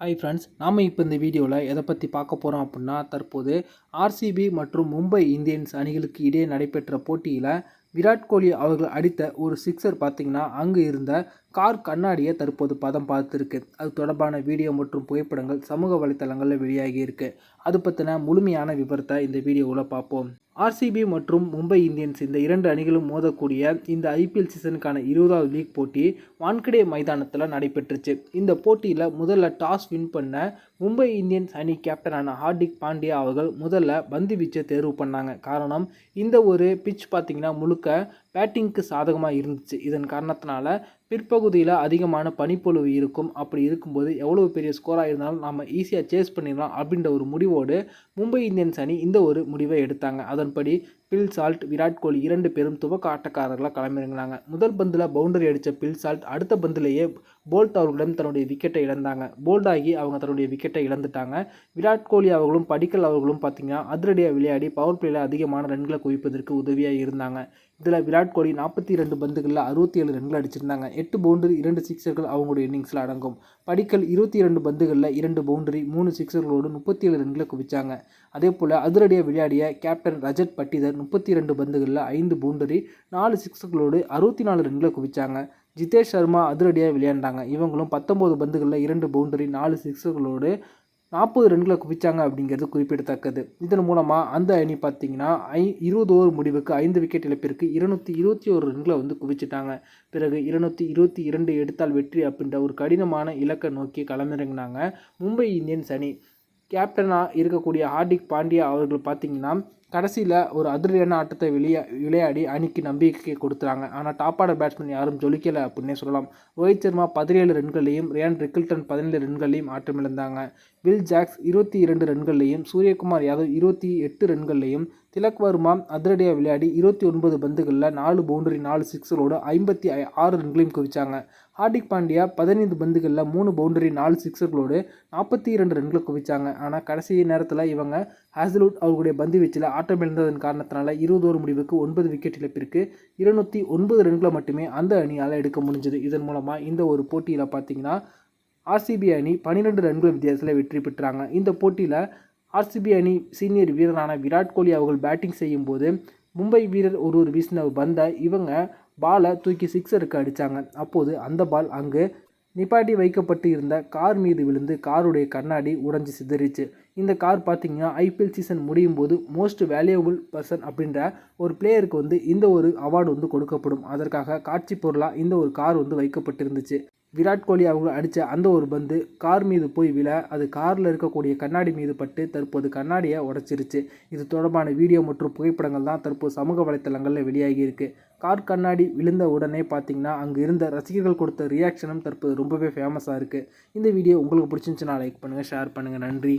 Hi friends நாம் இப்போ இந்த வீடியோவில் எதை பற்றி பார்க்க போகிறோம் அப்படின்னா தற்போது ஆர்சிபி மற்றும் மும்பை இந்தியன்ஸ் அணிகளுக்கு இடையே நடைபெற்ற போட்டியில் விராட் கோலி அவர்கள் அடித்த ஒரு சிக்ஸர் பார்த்திங்கன்னா அங்கு இருந்த கார் கண்ணாடியை தற்போது பதம் பார்த்துருக்கு. அது தொடர்பான வீடியோ மற்றும் புகைப்படங்கள் சமூக வலைத்தளங்களில் வெளியாகி இருக்கு அது பற்றின முழுமையான விவரத்தை இந்த வீடியோவில் பார்ப்போம். ஆர்சிபி மற்றும் மும்பை இந்தியன்ஸ் இந்த இரண்டு அணிகளும் மோதக்கூடிய இந்த ஐபிஎல் சீசனுக்கான இருபதாவது லீக் போட்டி வான்கடே மைதானத்தில் நடைபெற்றுச்சு. இந்த போட்டியில் முதல்ல டாஸ் வின் பண்ண மும்பை இந்தியன்ஸ் அணி கேப்டனான ஹார்திக் பாண்டியா அவர்கள் முதல்ல பந்து வீச்சை தேர்வு பண்ணாங்க. காரணம் இந்த ஒரு பிச் பார்த்திங்கன்னா முழுக்க பேட்டிங்க்கு சாதகமாக இருந்துச்சு. இதன் காரணத்தினால பிற்பகுதியில் அதிகமான பனிப்பொழிவு இருக்கும். அப்படி இருக்கும்போது எவ்வளோ பெரிய ஸ்கோராக இருந்தாலும் நம்ம ஈஸியாக சேஸ் பண்ணிடலாம் அப்படின்ற ஒரு முடிவோடு மும்பை இந்தியன்ஸ் அணி இந்த ஒரு முடிவை எடுத்தாங்க. அதன்படி பில் சால்ட் விராட் கோலி இரண்டு பேரும் துவக்க ஆட்டக்காரர்களாக களமிறங்கினாங்க. முதல் பந்தில் பவுண்டரி அடித்த பில் சால்ட் அடுத்த பந்திலேயே போல்ட் அவர்களிடம் தன்னுடைய விக்கெட்டை இழந்தாங்க. போல்டாகி அவங்க தன்னுடைய விக்கெட்டை இழந்துட்டாங்க. விராட் கோலி அவர்களும் படிக்கல் அவர்களும் பார்த்தீங்கன்னா அதிரடியாக விளையாடி பவர் பிளேயில் அதிகமான ரன்களை குவிப்பதற்கு உதவியாக இருந்தாங்க. இதில் விராட் கோலி நாற்பத்தி ரெண்டு பந்துகளில் அறுபத்தி ஏழு ரன்கள் அடிச்சிருந்தாங்க. எட்டு பவுண்டரி இரண்டு சிக்ஸர்கள் அவங்களுடைய இன்னிங்ஸில் அடங்கும். படிக்கல் இருபத்தி இரண்டு பந்துகளில் இரண்டு பவுண்டரி மூணு சிக்ஸர்களோடு முப்பத்தி ஏழு ரன்களை குவிச்சாங்க. அதே போல் அதிரடியாக விளையாடிய கேப்டன் ரஜத் பட்டிதர் முப்பத்தி ரெண்டு பந்துகளில் ஐந்து பவுண்டரி நாலு சிக்ஸுகளோடு அறுபத்தி நாலு ரன்களை குவிச்சாங்க. ஜிதேஷ் சர்மா அதிரடியாக விளையாண்டாங்க. இவங்களும் பத்தொம்போது பந்துகளில் இரண்டு பவுண்டரி நாலு சிக்ஸுகளோடு நாற்பது ரன்களை குவிச்சாங்க அப்படிங்கிறது குறிப்பிடத்தக்கது. இதன் மூலமாக அந்த அணி பார்த்தீங்கன்னா ஐ இருபது ஓவர் முடிவுக்கு ஐந்து விக்கெட் இழப்பிற்கு இருநூற்றி இருபத்தி ஒரு ரன்களை வந்து குவிச்சிட்டாங்க. பிறகு இருநூற்றி இருபத்தி இரண்டு எடுத்தால் வெற்றி அப்படின்ற ஒரு கடினமான இலக்கை நோக்கி களமிறங்கினாங்க மும்பை இந்தியன்ஸ் அணி. கேப்டனாக இருக்கக்கூடிய ஹார்திக் பாண்டியா அவர்கள் பார்த்தீங்கன்னா கடைசியில் ஒரு அதிரடியான ஆட்டத்தை விளையா விளையாடி அணிக்கு நம்பிக்கை கொடுத்துறாங்க. ஆனால் டாப் ஆர்டர் பேட்ஸ்மேன் யாரும் ஜொலிக்கலை அப்படின்னே சொல்லலாம். ரோஹித் சர்மா பதினேழு ரன்களையும் ரியான் ரிக்கில்டன் பதினேழு ரன்களையும் ஆட்டமிழந்தாங்க. வில் ஜாக்ஸ் இருபத்தி இரண்டு ரன்கள்லையும் சூரியகுமார் யாதவ் இருபத்தி எட்டு ரன்கள்லையும் திலக் வர்மா அதிரடியாக விளையாடி இருபத்தி ஒன்பது பந்துகளில் நாலு பவுண்டரி நாலு சிக்ஸரோடு ஐம்பத்தி ஆறு ரன்களையும் குவிச்சாங்க. ஹார்திக் பாண்டியா பதினைந்து பந்துகளில் மூணு பவுண்டரி நாலு சிக்ஸர்களோடு நாற்பத்தி இரண்டு ரன்களை குவிச்சாங்க. ஆனால் கடைசி நேரத்தில் இவங்க ஹாசல்வுட் அவர்களுடைய பந்து வீச்சில் ஆட்டம் இழந்ததன் காரணத்தினால இருபது ஓவர் முடிவுக்கு ஒன்பது விக்கெட் இழப்பிற்கு இருநூற்றி ஒன்பது ரன்களை மட்டுமே அந்த அணியால் எடுக்க முடிஞ்சது. இதன் மூலமாக இந்த ஒரு போட்டியில் பார்த்தீங்கன்னா ஆர்சிபி அணி பன்னிரெண்டு ரன்கள் வித்தியாசத்தில் வெற்றி பெற்றாங்க. இந்த போட்டியில் ஆர்சிபி அணி சீனியர் வீரரான விராட் கோலி அவர்கள் பேட்டிங் செய்யும்போது மும்பை வீரர் ஒரு ஒரு வீசின பந்தை இவங்க பாலை தூக்கி சிக்ஸருக்கு அடித்தாங்க அப்போது அந்த பால் அங்கு நிப்பாட்டி வைக்கப்பட்டு இருந்த கார் மீது விழுந்து காருடைய கண்ணாடி உடஞ்சி சிதறிச்சு. இந்த கார் பார்த்தீங்கன்னா ஐபிஎல் சீசன் முடியும் போது மோஸ்ட் வேல்யூபிள் பர்சன் அப்படின்ற ஒரு பிளேயருக்கு வந்து இந்த ஒரு அவார்டு வந்து கொடுக்கப்படும். அதற்காக காட்சி பொருளாக இந்த ஒரு கார் வந்து வைக்கப்பட்டிருந்துச்சு. விராட் கோலி அவங்க அடித்த அந்த ஒரு பந்து கார் மீது போய் விழ அது காரில் இருக்கக்கூடிய கண்ணாடி மீது பட்டு தற்போது கண்ணாடியை உடச்சிருச்சு. இது தொடர்பான வீடியோ மற்றும் புகைப்படங்கள் தான் தற்போது சமூக வலைத்தளங்களில் வெளியாகி இருக்குது கார் கண்ணாடி விழுந்த உடனே பார்த்தீங்கன்னா அங்கே இருந்த ரசிகர்கள் கொடுத்த ரியாக்ஷனும் தற்போது ரொம்பவே ஃபேமஸாக இருக்குது இந்த வீடியோ உங்களுக்கு பிடிச்சிருந்துச்சுன்னா லைக் பண்ணுங்கள் ஷேர் பண்ணுங்கள் நன்றி.